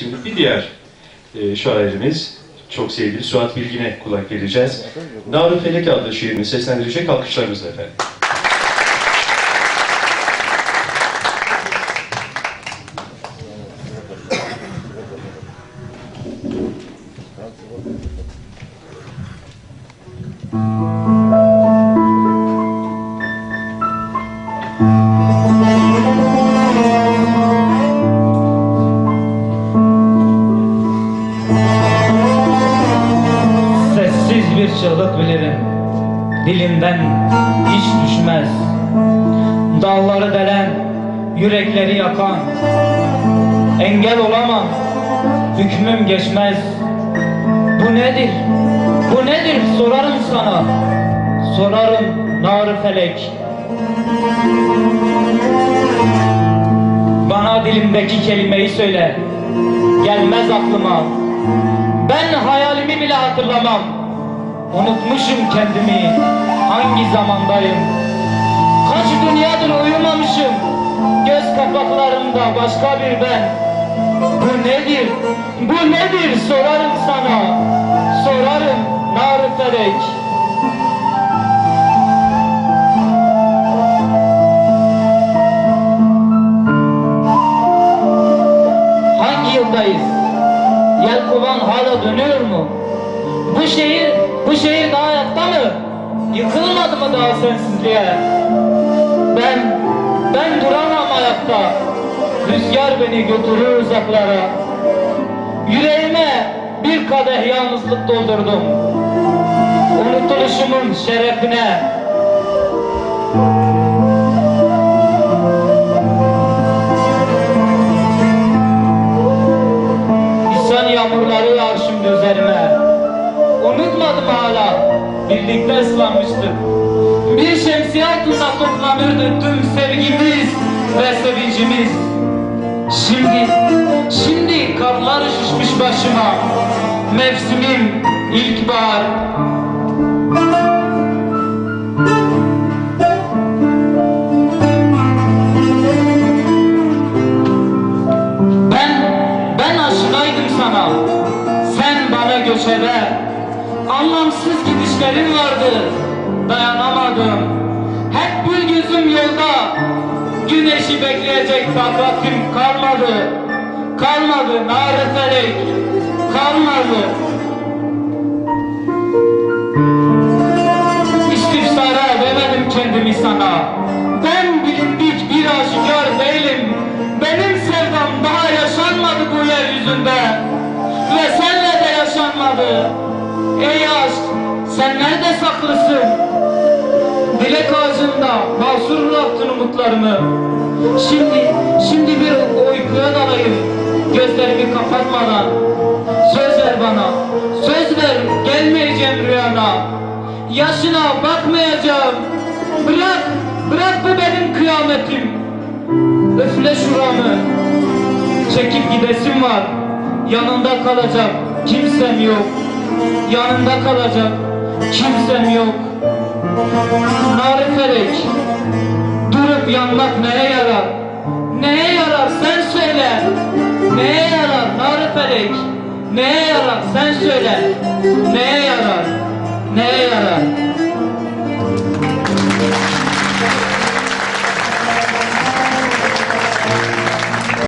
Şimdi bir diğer e, şairimiz, çok sevgili Suat Bilgin'e kulak vereceğiz. Narı Felek adlı şiirini seslendirecek alkışlarınızla efendim. Bir çığlık bilirim. Dilimden hiç düşmez. Dağları delen Yürekleri yakan. Engel olamam Hükmüm geçmez. Bu nedir? Bu nedir? Sorarım sana. Sorarım nar felek. Bana dilimdeki kelimeyi söyle. Gelmez aklıma. Ben hayalimi bile hatırlamam. Unutmuşum kendimi. Hangi zamandayım? Kaç dünyadır uyumamışım. Göz kapaklarımda başka bir ben. Bu nedir? Bu nedir? Sorarım sana. Sorarım nar felek. Hangi yıldayız? Yelkovan hala dönüyor mu? Bu şehir, bu şehir daha ayakta mı? Yıkılmadı mı daha sensizliğe? Ben, ben duramam ayakta. Rüzgar beni götürür uzaklara. Yüreğime bir kadeh yalnızlık doldurdum. Unutuluşumun şerefine. İnsan yağmurları yağar şimdi üzerime. Unutmadım hala. Birlikte ıslanmıştık. Bir şemsiye altında toplanırdı tüm sevgimiz ve sevincimiz. Şimdi, şimdi karlar üşüşmüş başıma. Mevsimim ilkbahar. Ben, ben aşinaydım sana. Sen bana göçebe. Anlamsız gidişlerin vardı. Dayanamadım. Hep bir gözüm yolda. Güneşi bekleyecek takatim kalmadı. Kalmadı nare felek. Kalmadı. İstifsara veremedim kendimi sana. Ben bilindik bir aşikar değilim. Benim sevdam daha yaşanmadı bu yeryüzünde. Ve senle de yaşanmadı. Ey aşk, sen nerede saklısın? Dilek ağacında mahsur bıraktın umutlarımı. Şimdi, şimdi bir uykuya dalayım. Gözlerimi kapatmadan. Söz ver bana, söz ver gelmeyeceğim rüyana. Yaşına bakmayacağım. Bırak, bırak bu benim kıyametim. Üfle şuramı. Çekip gidesim var. Yanında kalacak kimsem yok. Yanında kalacak kimsem yok. Nari felek. Durup yanmak neye yarar? Neye yarar sen söyle. Neye yarar nari felek? Neye yarar sen söyle. Neye yarar?